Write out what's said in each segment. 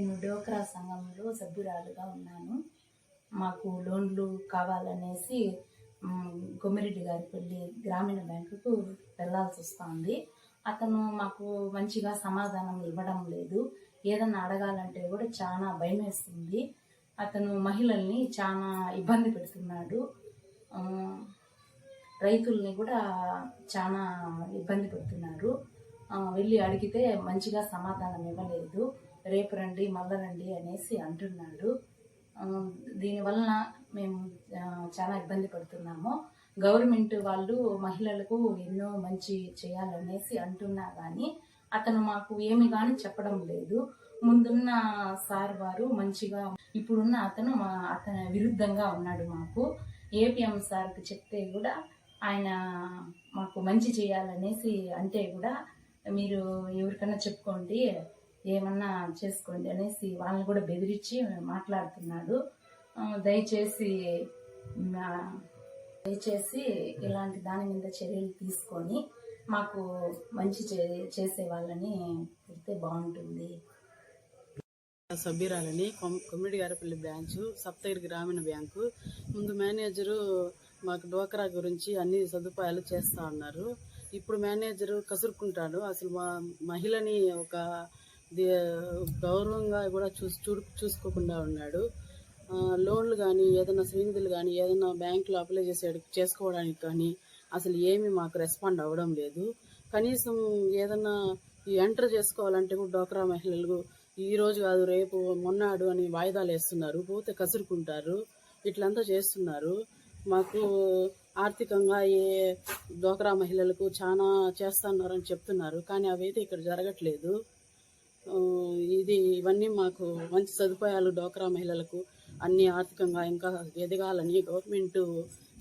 నేను డోక్రా సంఘంలో సభ్యురాలుగా ఉన్నాను. మాకు లోన్లు కావాలనేసి కొమ్మిరెడ్డి గారి గారిపల్లి గ్రామీణ బ్యాంకుకు వెళ్ళాల్సి వస్తుంది. అతను మాకు మంచిగా సమాధానం ఇవ్వడం లేదు. ఏదన్నా అడగాలంటే కూడా చాలా భయం వేస్తుంది అతను మహిళల్ని చాలా ఇబ్బంది పెడుతున్నాడు. రైతుల్ని కూడా చాలా ఇబ్బంది పెడుతున్నారు వెళ్ళి అడిగితే మంచిగా సమాధానం ఇవ్వలేదు. రేపు రండి మళ్ళా రండి అనేసి అంటున్నాడు. దీనివలన మేము చాలా ఇబ్బంది పడుతున్నాము. గవర్నమెంట్ వాళ్ళు మహిళలకు ఎన్నో మంచి చేయాలనేసి అంటున్నా కానీ అతను మాకు ఏమి కానీ చెప్పడం లేదు. ముందున్న సార్ వారు మంచిగా ఇప్పుడున్న అతను మా అతని విరుద్ధంగా ఉన్నాడు మాకు. ఏపీఎం సార్కి చెప్తే కూడా ఆయన మాకు మంచి చేయాలనేసి అంటే కూడా మీరు ఎవరికైనా చెప్పుకోండి ఏమన్నా చేసుకోండి అనేసి వాళ్ళని కూడా బెదిరించి మాట్లాడుతున్నాడు. దయచేసి దయచేసి ఇలాంటి దాని మీద చర్యలు తీసుకొని మాకు మంచి చే చేసే వాళ్ళని పెడితే బాగుంటుంది. సభ్యురాలని కొమ్మిడి గారిపల్లి బ్రాంచ్ సప్తగిరి గ్రామీణ బ్యాంకు. ముందు మేనేజరు మాకు డోకరా గురించి అన్ని సదుపాయాలు చేస్తా ఉన్నారు ఇప్పుడు మేనేజరు కసురుకుంటాడు. అసలు మా మహిళని ఒక గౌరవంగా కూడా చూసి చూ చూసుకోకుండా ఉన్నాడు. లోన్లు కానీ ఏదైనా స్నేహితులు కానీ ఏదైనా బ్యాంకులో అప్లై చేసే చేసుకోవడానికి కానీ అసలు ఏమీ మాకు రెస్పాండ్ అవ్వడం లేదు. కనీసం ఏదైనా ఈ ఎంటర్ చేసుకోవాలంటే కూడా డోక్రా మహిళలు ఈ రోజు కాదు రేపు మొన్నాడు అని వాయిదాలు వేస్తున్నారు. పోతే కసురుకుంటారు. ఇట్లంతా చేస్తున్నారు. మాకు ఆర్థికంగా ఏ డోక్రా మహిళలకు చాలా చేస్తున్నారని చెప్తున్నారు. కానీ అవైతే ఇక్కడ జరగట్లేదు. ఇది ఇవన్నీ మాకు మంచి సదుపాయాలు డోక్రా మహిళలకు అన్ని ఆర్థికంగా ఇంకా ఎదగాలని గవర్నమెంట్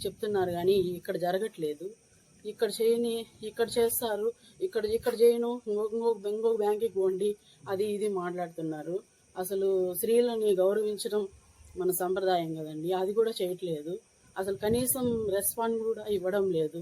చెప్తున్నారు కానీ ఇక్కడ జరగట్లేదు. ఇక్కడ చేయని ఇక్కడ చేస్తారు ఇక్కడ ఇక్కడ చేయను ఇంకొక ఇంకొక ఇంకొక బ్యాంకుకి పోండి అది ఇది మాట్లాడుతున్నారు. అసలు స్త్రీలని గౌరవించడం మన సంప్రదాయం కదండి అది కూడా చేయట్లేదు. అసలు కనీసం రెస్పాండ్ కూడా ఇవ్వడం లేదు.